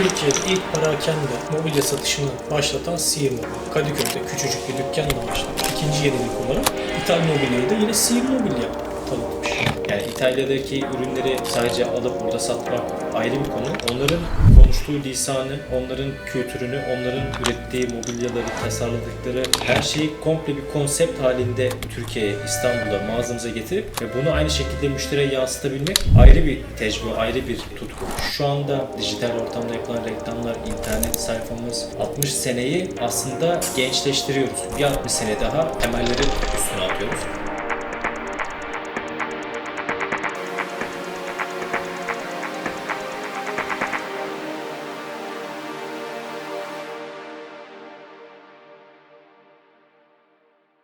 Türkiye'de ilk parakende mobilya satışını başlatan Mobilya. Kadıköy'de küçücük bir dükkanla başlamış. İkinci yenilik olarak İthal Mobilya'yı da yine Sear Mobilya tanıtmış. İtalya'daki ürünleri sadece alıp burada satmak ayrı bir konu. Onların konuştuğu lisanı, onların kültürünü, onların ürettiği mobilyaları, tasarladıkları her şeyi komple bir konsept halinde Türkiye'ye, İstanbul'a, mağazamıza getirip ve bunu aynı şekilde müşteriye yansıtabilmek ayrı bir tecrübe, ayrı bir tutku. Şu anda dijital ortamda yapılan reklamlar, internet sayfamız 60 seneyi aslında gençleştiriyoruz. Bir 60 sene daha temelleri üstüne atıyoruz.